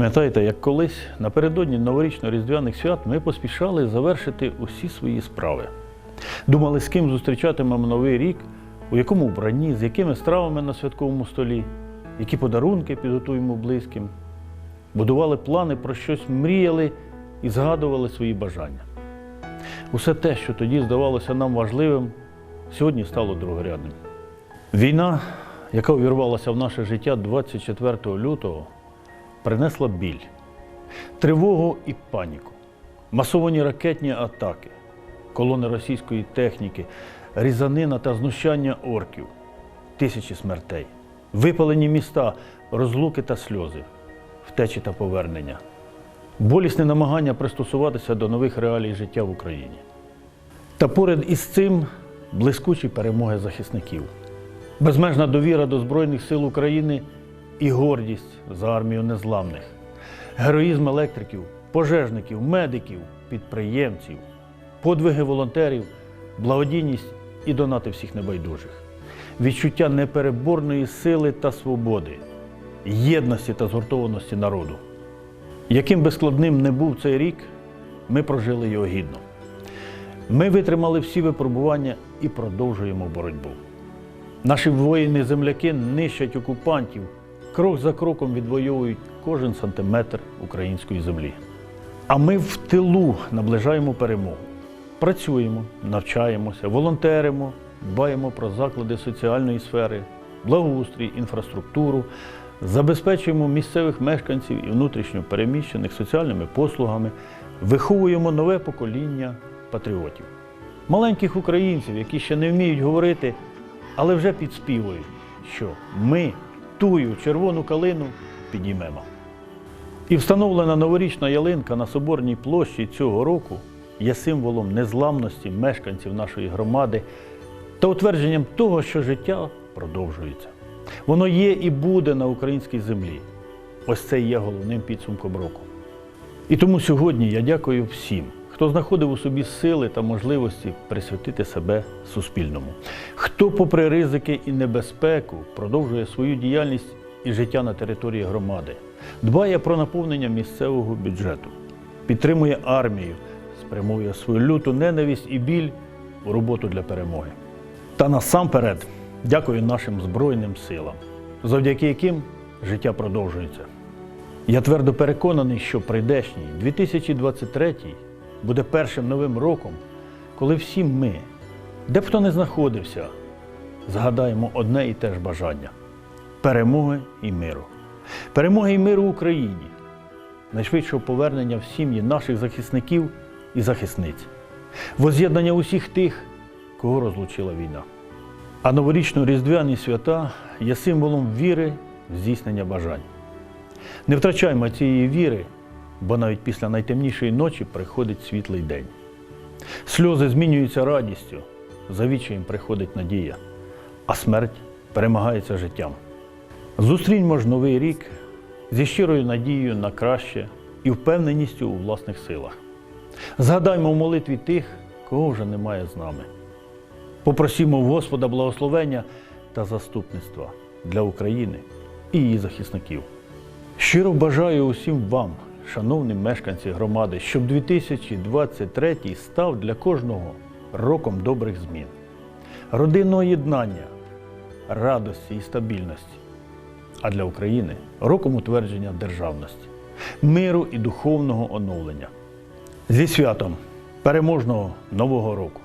Пам'ятаєте, як колись напередодні новорічно-різдвяних свят ми поспішали завершити усі свої справи. Думали, з ким зустрічатимемо новий рік, у якому вбранні, з якими стравами на святковому столі, які подарунки підготуємо близьким. Будували плани про щось, мріяли і згадували свої бажання. Усе те, що тоді здавалося нам важливим, сьогодні стало другорядним. Війна, яка увірвалася в наше життя 24 лютого, принесла біль, тривогу і паніку, масовані ракетні атаки, колони російської техніки, різанина та знущання орків, тисячі смертей, випалені міста, розлуки та сльози, втечі та повернення, болісне намагання пристосуватися до нових реалій життя в Україні. Та поряд із цим блискучі перемоги захисників, безмежна довіра до Збройних сил України і гордість за армію незламних, героїзм електриків, пожежників, медиків, підприємців, подвиги волонтерів, благодійність і донати всіх небайдужих, відчуття непереборної сили та свободи, єдності та згуртованості народу. Яким би складним не був цей рік, ми прожили його гідно. Ми витримали всі випробування і продовжуємо боротьбу. Наші воїни-земляки нищать окупантів, крок за кроком відвоюють кожен сантиметр української землі. А ми в тилу наближаємо перемогу. Працюємо, навчаємося, волонтеримо, дбаємо про заклади соціальної сфери, благоустрій, інфраструктуру, забезпечуємо місцевих мешканців і внутрішньо переміщених соціальними послугами, виховуємо нове покоління патріотів, маленьких українців, які ще не вміють говорити, але вже підспівують, що ми тую червону калину підіймемо. І встановлена новорічна ялинка на Соборній площі цього року є символом незламності мешканців нашої громади та утвердженням того, що життя продовжується. Воно є і буде на українській землі. Ось це і є головним підсумком року. І тому сьогодні я дякую всім, хто знаходив у собі сили та можливості присвятити себе суспільному, хто, попри ризики і небезпеку, продовжує свою діяльність і життя на території громади, дбає про наповнення місцевого бюджету, підтримує армію, спрямує свою люту ненависть і біль у роботу для перемоги. Та насамперед дякую нашим Збройним силам, завдяки яким життя продовжується. Я твердо переконаний, що прийдешній 2023 буде першим новим роком, коли всі ми, де б хто не знаходився, згадаємо одне і те ж бажання перемоги і миру. Перемоги і миру Україні, найшвидшого повернення в сім'ї наших захисників і захисниць, воз'єднання усіх тих, кого розлучила війна. А новорічно-різдвяні свята є символом віри в здійснення бажань. Не втрачаймо цієї віри, бо навіть після найтемнішої ночі приходить світлий день. Сльози змінюються радістю, за відчаєм приходить надія, а смерть перемагається життям. Зустріньмо ж новий рік зі щирою надією на краще і впевненістю у власних силах. Згадаймо в молитві тих, кого вже немає з нами. Попросімо в Господа благословення та заступництва для України і її захисників. Щиро бажаю усім вам, шановні мешканці громади, щоб 2023 став для кожного роком добрих змін, родинного єднання, радості і стабільності, а для України роком утвердження державності, миру і духовного оновлення. Зі святом переможного Нового року!